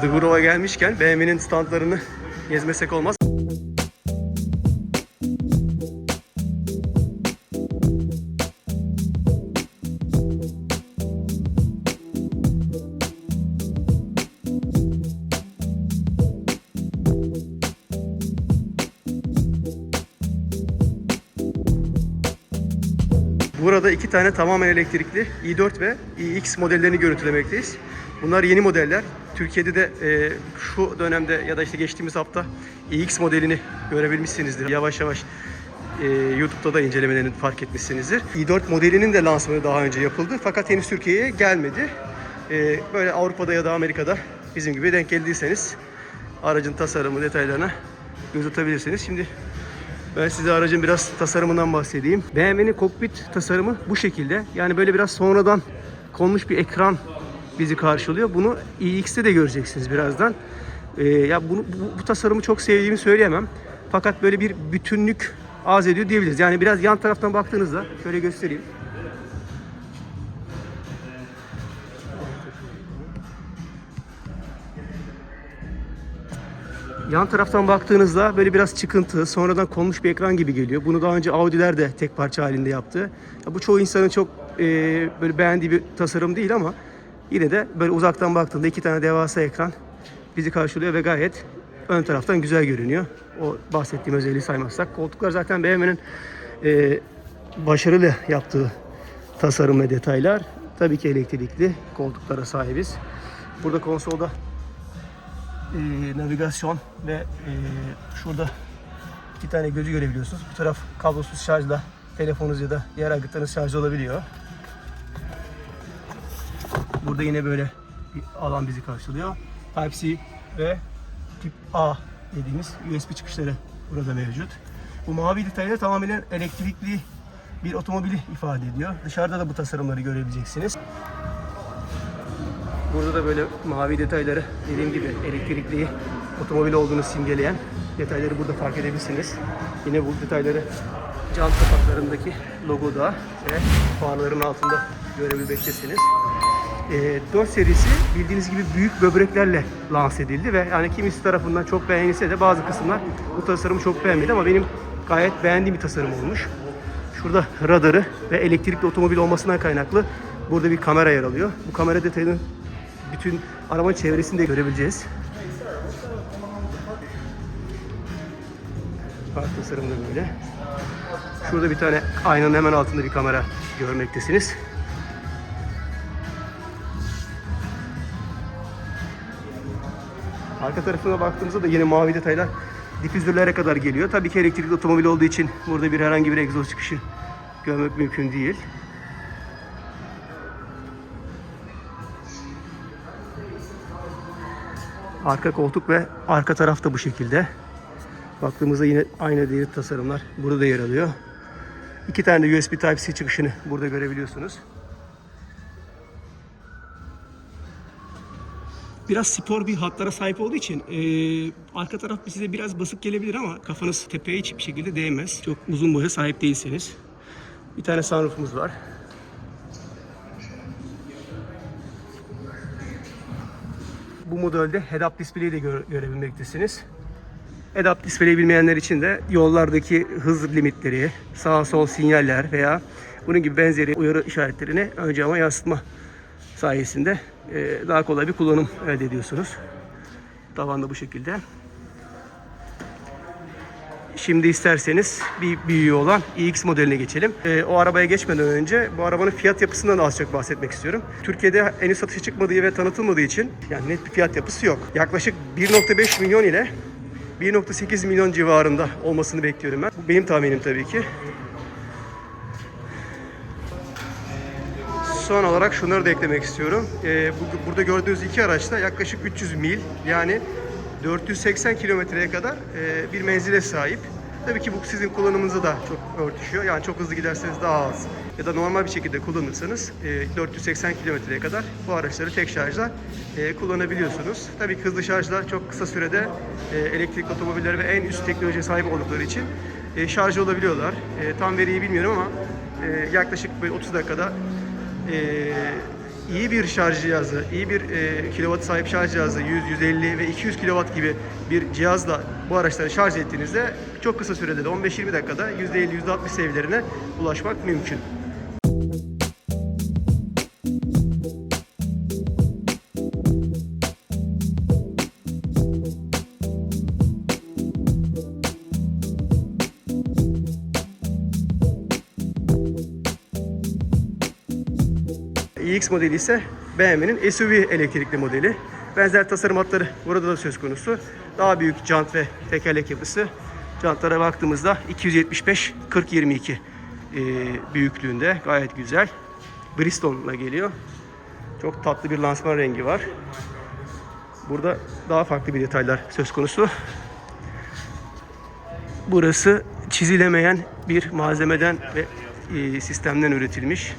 The Grove'a gelmişken BMW'nin standlarını gezmesek olmaz. Burada iki tane tamamen elektrikli i4 ve iX modellerini görüntülemekteyiz. Bunlar yeni modeller. Türkiye'de de e, şu dönemde ya da işte geçtiğimiz hafta iX modelini görebilmişsinizdir. Yavaş yavaş e, YouTube'da da incelemelerini fark etmişsinizdir. i4 modelinin de lansmanı daha önce yapıldı fakat henüz Türkiye'ye gelmedi. E, böyle Avrupa'da ya da Amerika'da bizim gibi denk geldiyseniz aracın tasarımı detaylarına göz atabilirsiniz. Şimdi ben size aracın biraz tasarımından bahsedeyim. BMW'nin kokpit tasarımı bu şekilde. Yani böyle biraz sonradan konmuş bir ekran bizi karşılıyor. Bunu iX'te de göreceksiniz birazdan. Ee, ya bunu, bu, bu tasarımı çok sevdiğimi söyleyemem. Fakat böyle bir bütünlük arz ediyor diyebiliriz. Yani biraz yan taraftan baktığınızda şöyle göstereyim. Yan taraftan baktığınızda böyle biraz çıkıntı, sonradan konmuş bir ekran gibi geliyor. Bunu daha önce Audi'ler de tek parça halinde yaptı. Ya bu çoğu insanın çok e, böyle beğendiği bir tasarım değil ama yine de böyle uzaktan baktığında iki tane devasa ekran bizi karşılıyor ve gayet ön taraftan güzel görünüyor. O bahsettiğim özelliği saymazsak. Koltuklar zaten BMW'nin e, başarılı yaptığı tasarım ve detaylar. Tabii ki elektrikli koltuklara sahibiz. Burada konsolda e, navigasyon ve e, şurada iki tane gözü görebiliyorsunuz. Bu taraf kablosuz şarjla telefonunuz ya da diğer aygıtlarınız şarj olabiliyor. Burada yine böyle bir alan bizi karşılıyor. Type-C ve tip A dediğimiz USB çıkışları burada mevcut. Bu mavi detaylar tamamen elektrikli bir otomobili ifade ediyor. Dışarıda da bu tasarımları görebileceksiniz. Burada da böyle mavi detayları dediğim gibi elektrikli otomobil olduğunu simgeleyen detayları burada fark edebilirsiniz. Yine bu detayları cam kapaklarındaki logoda ve farların altında görebilmektesiniz. Ee, 4 serisi bildiğiniz gibi büyük böbreklerle lanse edildi ve yani kimisi tarafından çok beğenilse de bazı kısımlar bu tasarımı çok beğenmedi ama benim gayet beğendiğim bir tasarım olmuş. Şurada radarı ve elektrikli otomobil olmasından kaynaklı burada bir kamera yer alıyor. Bu kamera detayını bütün arabanın çevresini de görebileceğiz. Park tasarımı da böyle. Şurada bir tane aynanın hemen altında bir kamera görmektesiniz. Arka tarafına baktığımızda da yine mavi detaylar difüzörlere kadar geliyor. Tabii ki elektrikli otomobil olduğu için burada bir herhangi bir egzoz çıkışı görmek mümkün değil. Arka koltuk ve arka taraf da bu şekilde. Baktığımızda yine aynı değil tasarımlar burada yer alıyor. İki tane de USB Type-C çıkışını burada görebiliyorsunuz. Biraz spor bir hatlara sahip olduğu için eee, arka taraf size biraz basık gelebilir ama kafanız tepeye hiçbir şekilde değmez. Çok uzun boya sahip değilseniz. Bir tane sunroofumuz var. Bu modelde head-up display'i de gö- görebilmektesiniz. Head-up display'i bilmeyenler için de yollardaki hız limitleri, sağ sol sinyaller veya bunun gibi benzeri uyarı işaretlerini ön cama yansıtma sayesinde e, daha kolay bir kullanım elde ediyorsunuz. Tavan da bu şekilde. Şimdi isterseniz bir büyüğü olan iX modeline geçelim. Ee, o arabaya geçmeden önce bu arabanın fiyat yapısından da az çok bahsetmek istiyorum. Türkiye'de henüz satışa çıkmadığı ve tanıtılmadığı için yani net bir fiyat yapısı yok. Yaklaşık 1.5 milyon ile 1.8 milyon civarında olmasını bekliyorum ben. Bu benim tahminim tabii ki. Son olarak şunları da eklemek istiyorum. Ee, bu- burada gördüğünüz iki araçta yaklaşık 300 mil yani 480 kilometreye kadar e, bir menzile sahip. Tabii ki bu sizin kullanımınıza da çok örtüşüyor. Yani çok hızlı giderseniz daha az ya da normal bir şekilde kullanırsanız e, 480 kilometreye kadar bu araçları tek şarjla e, kullanabiliyorsunuz. Tabii ki hızlı şarjla çok kısa sürede e, elektrik otomobiller ve en üst teknolojiye sahip oldukları için e, şarj olabiliyorlar. E, tam veriyi bilmiyorum ama e, yaklaşık böyle 30 dakikada e, iyi bir şarj cihazı, iyi bir e, kilowatt sahip şarj cihazı 100, 150 ve 200 kilowatt gibi bir cihazla bu araçları şarj ettiğinizde çok kısa sürede de 15-20 dakikada %50, %60 seviyelerine ulaşmak mümkün. iX modeli ise BMW'nin SUV elektrikli modeli. Benzer tasarım hatları burada da söz konusu. Daha büyük jant ve tekerlek yapısı. Jantlara baktığımızda 275 40 22 e, büyüklüğünde gayet güzel. Bristol'la geliyor. Çok tatlı bir lansman rengi var. Burada daha farklı bir detaylar söz konusu. Burası çizilemeyen bir malzemeden ve e, sistemden üretilmiş.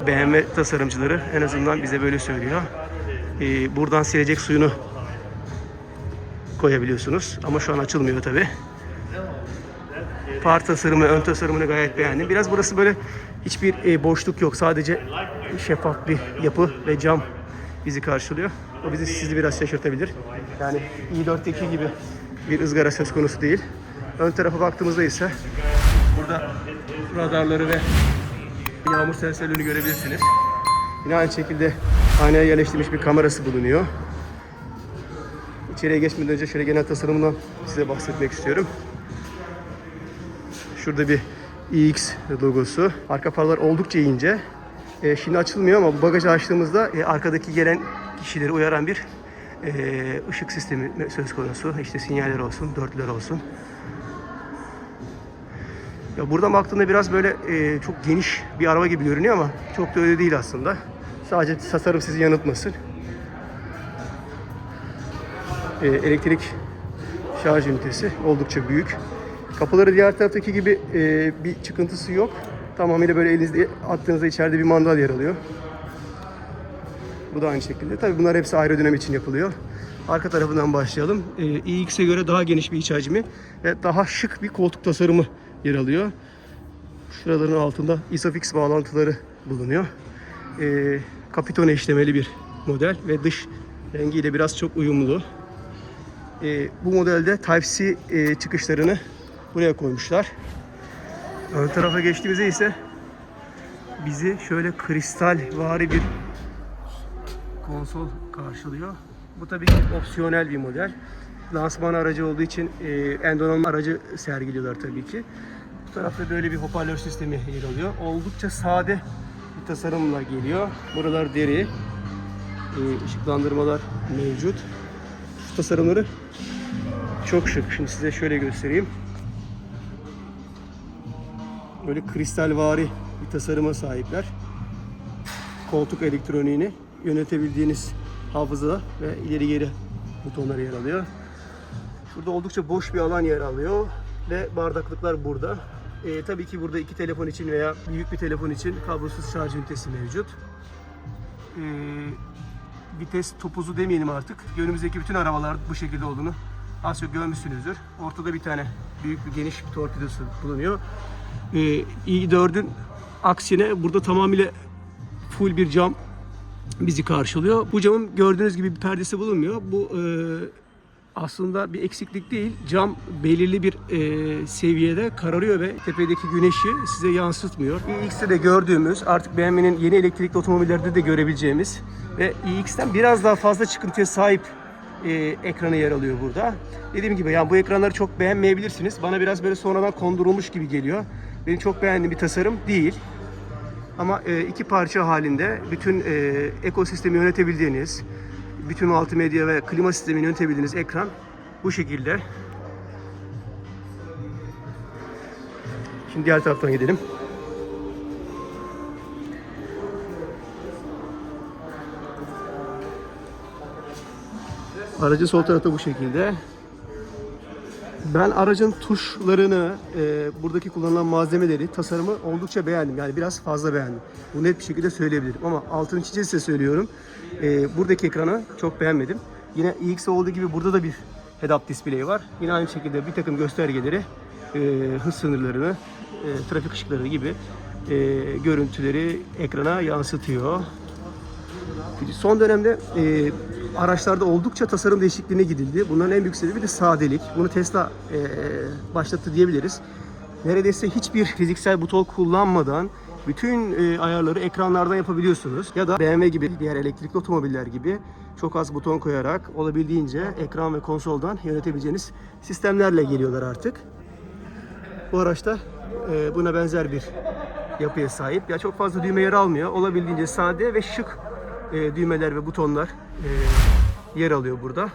BMW tasarımcıları en azından bize böyle söylüyor. Ee, buradan silecek suyunu koyabiliyorsunuz ama şu an açılmıyor tabi. Far tasarımı, ön tasarımını gayet beğendim. Biraz burası böyle hiçbir e, boşluk yok. Sadece şeffaf bir yapı ve cam bizi karşılıyor. O bizi sizi biraz şaşırtabilir. Yani i4'teki gibi bir ızgara söz konusu değil. Ön tarafa baktığımızda ise burada radarları ve yağmur sensörlerini görebilirsiniz. Yine aynı şekilde aynaya yerleştirilmiş bir kamerası bulunuyor. İçeriye geçmeden önce şöyle genel tasarımından size bahsetmek istiyorum. Şurada bir iX logosu. Arka farlar oldukça ince. E, şimdi açılmıyor ama bagajı açtığımızda e, arkadaki gelen kişileri uyaran bir e, ışık sistemi söz konusu. İşte sinyaller olsun, dörtlüler olsun. Ya buradan baktığında biraz böyle e, çok geniş bir araba gibi görünüyor ama çok da öyle değil aslında. Sadece tasarım sizi yanıltmasın. E, elektrik şarj ünitesi oldukça büyük. Kapıları diğer taraftaki gibi e, bir çıkıntısı yok. Tamamıyla böyle elinizde attığınızda içeride bir mandal yer alıyor. Bu da aynı şekilde. Tabii bunlar hepsi ayrı dönem için yapılıyor. Arka tarafından başlayalım. Ee, iX'e göre daha geniş bir iç hacmi ve daha şık bir koltuk tasarımı yer alıyor. Şuraların altında Isofix bağlantıları bulunuyor. Ee, Capitone işlemeli bir model ve dış rengiyle biraz çok uyumlu. Ee, bu modelde Type-C e, çıkışlarını buraya koymuşlar. Ön tarafa geçtiğimizde ise bizi şöyle kristal vari bir konsol karşılıyor. Bu tabii ki opsiyonel bir model. Lansman aracı olduğu için e, en donanımlı aracı sergiliyorlar tabii ki. Bu tarafta böyle bir hoparlör sistemi yer alıyor. Oldukça sade bir tasarımla geliyor. Buralar deri. E, ışıklandırmalar mevcut. Şu tasarımları çok şık. Şimdi size şöyle göstereyim. Böyle kristalvari bir tasarıma sahipler. Koltuk elektroniğini yönetebildiğiniz hafıza ve ileri geri butonları yer alıyor. Şurada oldukça boş bir alan yer alıyor ve bardaklıklar burada. Ee, tabii ki burada iki telefon için veya büyük bir telefon için kablosuz şarj ünitesi mevcut. Ee, vites topuzu demeyelim artık. Önümüzdeki bütün arabalar bu şekilde olduğunu az çok görmüşsünüzdür. Ortada bir tane büyük bir geniş bir torpidosu bulunuyor. Ee, i4'ün aksine burada tamamıyla full bir cam bizi karşılıyor. Bu camın gördüğünüz gibi bir perdesi bulunmuyor. Bu e, aslında bir eksiklik değil. Cam belirli bir e, seviyede kararıyor ve tepedeki güneşi size yansıtmıyor. iX'te de gördüğümüz, artık BMW'nin yeni elektrikli otomobillerde de görebileceğimiz ve iX'ten biraz daha fazla çıkıntıya sahip e, ekranı yer alıyor burada. Dediğim gibi yani bu ekranları çok beğenmeyebilirsiniz. Bana biraz böyle sonradan kondurulmuş gibi geliyor. Benim çok beğendiğim bir tasarım değil. Ama e, iki parça halinde bütün e, ekosistemi yönetebildiğiniz, bütün multimedya ve klima sistemini yönetebildiğiniz ekran bu şekilde. Şimdi diğer taraftan gidelim. Aracın sol tarafı bu şekilde. Ben aracın tuşlarını, e, buradaki kullanılan malzemeleri, tasarımı oldukça beğendim. Yani biraz fazla beğendim. Bu net bir şekilde söyleyebilirim. Ama altını çize size söylüyorum. E, buradaki ekranı çok beğenmedim. Yine iX olduğu gibi burada da bir head-up display var. Yine aynı şekilde bir takım göstergeleri, e, hız sınırlarını, e, trafik ışıkları gibi e, görüntüleri ekrana yansıtıyor. Son dönemde e, araçlarda oldukça tasarım değişikliğine gidildi. Bunların en büyük sebebi de sadelik. Bunu Tesla e, başlattı diyebiliriz. Neredeyse hiçbir fiziksel buton kullanmadan bütün e, ayarları ekranlardan yapabiliyorsunuz. Ya da BMW gibi diğer elektrikli otomobiller gibi çok az buton koyarak olabildiğince ekran ve konsoldan yönetebileceğiniz sistemlerle geliyorlar artık. Bu araçta e, buna benzer bir yapıya sahip. Ya çok fazla düğme yer almıyor. Olabildiğince sade ve şık e, düğmeler ve butonlar e, yer alıyor burada.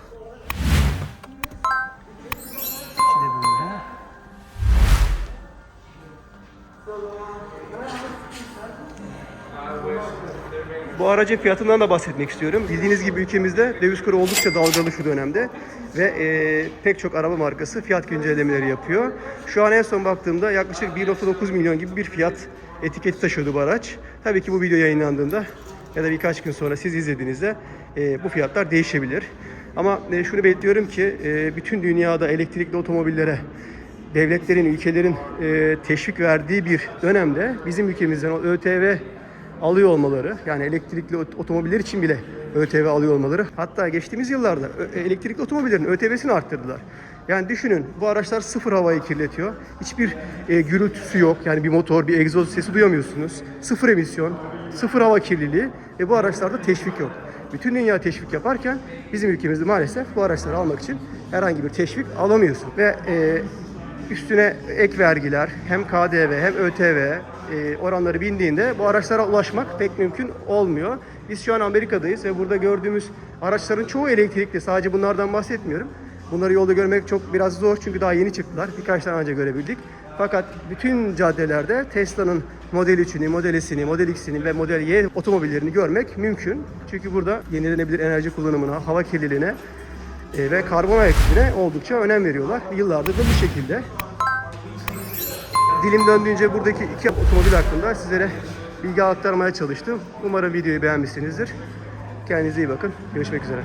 Bu aracın fiyatından da bahsetmek istiyorum. Bildiğiniz gibi ülkemizde döviz kuru oldukça dalgalı şu dönemde ve e, pek çok araba markası fiyat güncellemeleri yapıyor. Şu an en son baktığımda yaklaşık 1.9 milyon gibi bir fiyat etiketi taşıyordu bu araç. Tabii ki bu video yayınlandığında ya da birkaç gün sonra siz izlediğinizde e, bu fiyatlar değişebilir. Ama e, şunu belirtiyorum ki e, bütün dünyada elektrikli otomobillere devletlerin, ülkelerin e, teşvik verdiği bir dönemde bizim ülkemizden o ÖTV alıyor olmaları, yani elektrikli ot- otomobiller için bile ÖTV alıyor olmaları. Hatta geçtiğimiz yıllarda elektrikli otomobillerin ÖTV'sini arttırdılar. Yani düşünün bu araçlar sıfır havayı kirletiyor. Hiçbir e, gürültüsü yok. Yani bir motor, bir egzoz sesi duyamıyorsunuz. Sıfır emisyon, sıfır hava kirliliği ve bu araçlarda teşvik yok. Bütün dünya teşvik yaparken bizim ülkemizde maalesef bu araçları almak için herhangi bir teşvik alamıyorsun. Ve e, üstüne ek vergiler, hem KDV hem ÖTV e, oranları bindiğinde bu araçlara ulaşmak pek mümkün olmuyor. Biz şu an Amerika'dayız ve burada gördüğümüz araçların çoğu elektrikli. Sadece bunlardan bahsetmiyorum. Bunları yolda görmek çok biraz zor çünkü daha yeni çıktılar. Birkaç tane önce görebildik. Fakat bütün caddelerde Tesla'nın Model 3'ünü, Model S'ini, Model X'ini ve Model Y otomobillerini görmek mümkün. Çünkü burada yenilenebilir enerji kullanımına, hava kirliliğine e, ve karbon ayak oldukça önem veriyorlar. Yıllardır da bu şekilde. Dilim döndüğünce buradaki iki otomobil hakkında sizlere bilgi aktarmaya çalıştım. Umarım videoyu beğenmişsinizdir. Kendinize iyi bakın. Görüşmek üzere.